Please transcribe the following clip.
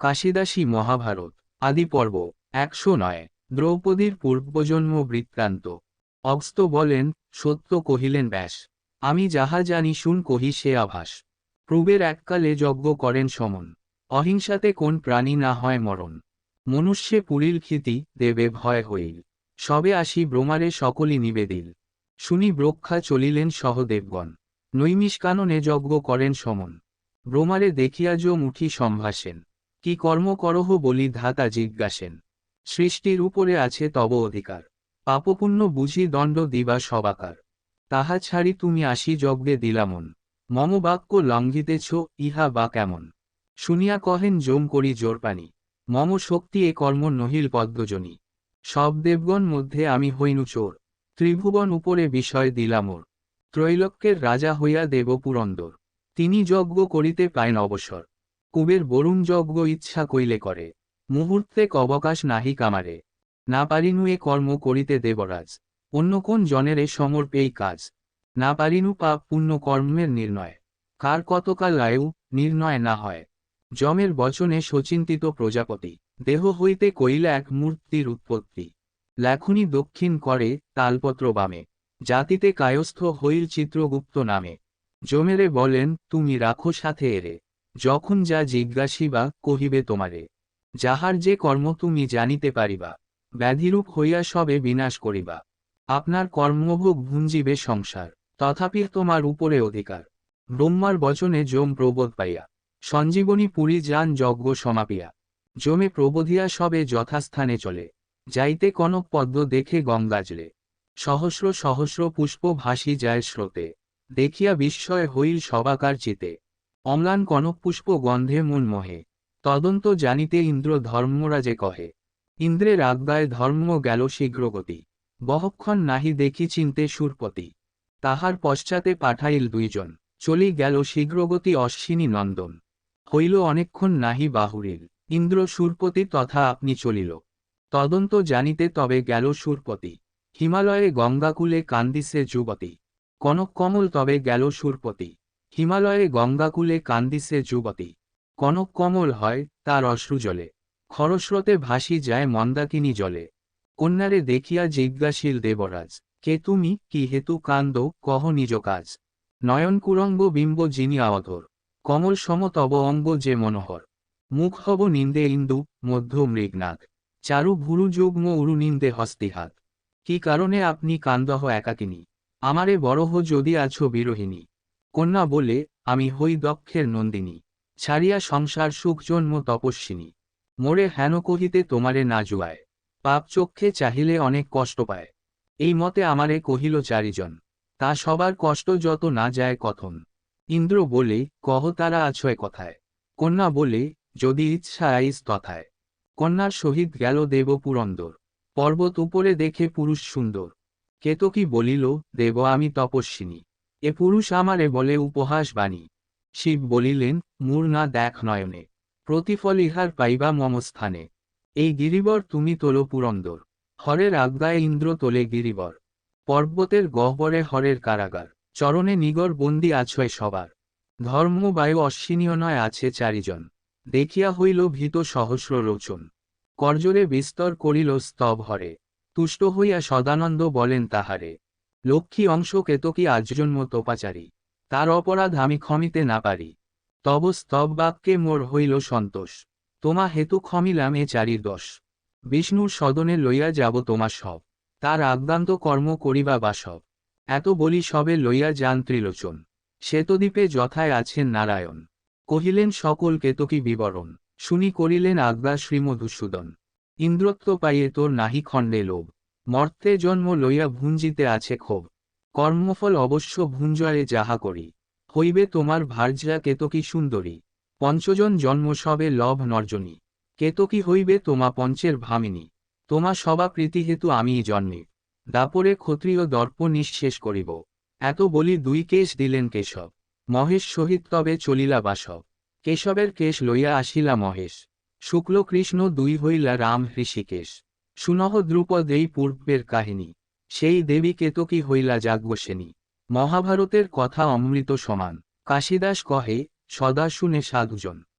কাশিদাসী মহাভারত, আদি পর্ব, একশো নয়, দ্রৌপদীর পূর্বজন্ম বৃত্তান্ত। অগস্ত বলেন, সত্য কহিলেন, ব্যাস, আমি যাহা জানি শুন কহি সে আভাস। প্রবের এককালে যজ্ঞ করেন সমন, অহিংসাতে কোন প্রাণী না হয় মরণ। মনুষ্যে পুরীর ক্ষিতি দেবে ভয় হইল, সবে আসি ব্রহ্মারে সকলই নিবেদিল। শুনি ব্রক্ষা চলিলেন সহদেবগণ, নৈমিষকাননে যজ্ঞ করেন সমন। ব্রহ্মারে দেখিয়া যো মুঠি সম্ভাসেন কি কর্ম করহ বলি ধাতা জিজ্ঞাসেন। সৃষ্টির উপরে আছে তব অধিকার। পাপপুণ্য বুঝি দণ্ড দিবা সবাকার। তাহা ছাড়ি তুমি আসি যজ্ঞে দিলামন। মম বাক্য লঙ্ঘিতেছ, ইহা বা কেমন? শুনিয়া কহেন জোম করি জোরপানি। মম শক্তি এ কর্ম নহিল পদ্মজনী। সব দেবগণ মধ্যে আমি হইনু চোর। ত্রিভুবন উপরে বিষয় দিলামোর। ত্রৈলোক্যের রাজা হইয়া দেব পুরন্দর তিনি যজ্ঞ করিতে পাইন অবসর। কুবের বরুণ যজ্ঞ ইচ্ছা কইলে করে। মুহূর্তে অবকাশ নাহি কামারে। না পারিনু এ কর্ম করিতে দেবরাজ। অন্য কোন জনেরে সমর্পেই কাজ। না পারিনু পাপ পুণ্য কর্মের নির্ণয়। কার কতকাল আয়ু, নির্ণয় না হয়। যমের বচনে সচিন্তিত প্রজাপতি। দেহ হইতে কইলা এক মূর্তির উৎপত্তি। লেখনি দক্ষিণ করে তালপত্র বামে। জাতিতে কায়স্থ হইল চিত্রগুপ্ত নামে। জমেরে বলেন, তুমি রাখো সাথে এরে। যখন যা জিজ্ঞাসিবা, কহিবে তোমারে, যাহার যে কর্ম তুমি জানিতে পারিবা, ব্যাধিরূপ হইয়া সবে বিনাশ করিবা। আপনার কর্মভোগ ভুঞ্জিবে সংসার, তথাপি তোমার উপরে অধিকার। ব্রহ্মার বচনে জম প্রবোধ পাইয়া, সঞ্জীবনী পুরী যান যজ্ঞ সমাপিয়া। জমে প্রবোধিয়া সবে যথাস্থানে চলে, যাইতে কনক পদ্ম দেখে গঙ্গাজলে সহস্র সহস্র পুষ্প ভাসি যায় স্রোতে, দেখিয়া বিস্ময় হইল সবাকার চিতে। অম্লান কনক পুষ্প গন্ধে মন মোহে, তদন্ত জানিতে ইন্দ্র ধর্মরাজে কহে। ইন্দ্রের আজ্ঞায় ধর্ম গেল শীঘ্রগতি, বহক্ষণ নাহি দেখি চিনতে সুরপতি। তাহার পশ্চাতে পাঠাইল দুইজন, চলি গেল শীঘ্রগতি অশ্বিনী নন্দন। হইল অনেকক্ষণ নাহি বাহুরিল, ইন্দ্র সুরপতি তথা আপনি চলিল। তদন্ত জানিতে তবে গেল সুরপতি, হিমালয়ে গঙ্গাকুলে কান্দিসে যুবতী। কনক কমল তবে গেল সুরপতি। হিমালয়ে গঙ্গাকুলে কান্দিসে যুবতী। কনক কমল হয়, তার অশ্রু জলে খরস্রোতে ভাসি যায় মন্দাকিনী জলে। কন্যারে দেখিয়া জিজ্ঞাসীল দেবরাজ, কে তুমি? কি হেতু কান্দ? কহ নিজ কাজ। নয়ন কুরঙ্গ বিম্ব যিনি অধর। কমল সম তব অঙ্গ যে মনোহর। মুখ হব নিন্দে ইন্দু, মধ্য মৃগনাথ। চারু ভুরু যুগ্ম উরু নিন্দে হস্তিহাত। কি কারণে আপনি কান্দহ একাকিনী? আমারে বড়হ যদি আছো বিরোহিনী কন্যা বলে, আমি হই দক্ষের নন্দিনী। ছাড়িয়া সংসার সুখ জন্ম তপস্বিনী। মোরে হেন কহিতে তোমারে না জুয়ায়। পাপ চক্ষে চাহিলে অনেক কষ্ট পায়। এই মতে আমারে কহিল চারিজন। তা সবার কষ্ট যত না যায় কথন। ইন্দ্র বলে, কহ তারা আছয় কথায়। কন্যা বলে, যদি ইচ্ছা আইস তথায়। কন্যার সহিত গেল দেব পুরন্দর। পর্বত উপরে দেখে পুরুষ সুন্দর। কেতকী বলিল, দেব আমি তপস্বিনী। এ পুরুষ আমারে বলে উপহাস বাণী। শিব বলিলেন মূর না দেখ নয়নে, প্রতিফল ইহার পাইবা মম স্থানে এই গিরিবর তুমি তোলো পুরন্দর, হরের আজ্ঞায় ইন্দ্র তোলে গিরিবর। পর্বতের গহ্বরে হরের কারাগার, চরণে নিগর বন্দি আছয় সবার। ধর্ম বায়ু অশ্বিনীয় নয় আছে চারিজন, দেখিয়া হইল ভীত সহস্র লোচন। করজরে বিস্তর করিল স্তব হরে, তুষ্ট হইয়া সদানন্দ বলেন তাহারে। লক্ষ্মী অংশ কেতকী আজজন্ম তোপাচারী? তার অপরাধ আমি ক্ষমিতে না পারি। তব স্তব বাক্যে মোর হইল সন্তোষ। তোমা হেতু ক্ষমিলাম এ চারির দশ বিষ্ণুর সদনে লইয়া যাব তোমা সব। তার আজ্ঞান্ত কর্ম করিবা বাসব এত বলি সবে লইয়া যান ত্রিলোচন। শ্বেতদ্বীপে যথায় আছেন নারায়ণ। কহিলেন সকল কেতকী বিবরণ? শুনি করিলেন আজ্ঞা শ্রীমধুসূদন। ইন্দ্রত্ব পাইয়ে তোর নাহি খণ্ডে লোভ। মর্তে জন্ম লইয়া ভুঞ্জিতে আছে ক্ষোভ। কর্মফল অবশ্য ভুঞ্জয়ে যাহা করি। হইবে তোমার ভার্যা কেতকী সুন্দরী। পঞ্চজন জন্ম সবে লভ নর্জনী। কেতকী হইবে তোমা পঞ্চের ভামিনী। তোমা সবা প্রীতি হেতু আমিই জন্মে। দাপরে ক্ষত্রিয় দর্প নিঃশেষ করিব। এত বলি দুই কেশ দিলেন কেশব। মহেশ সহিত তবে চলিলা বাসব। কেশবের কেশ লইয়া আসিলা মহেশ। শুক্ল কৃষ্ণ দুই হইলা রাম হৃষিকেশ সুনহ দ্রুপদ এই পূর্বের কাহিনী। সেই দেবী কেতকী হইলা যাজ্ঞসেনী মহাভারতের কথা অমৃত সমান। কাশীদাস কহে, সদা শুনে সাধুজন।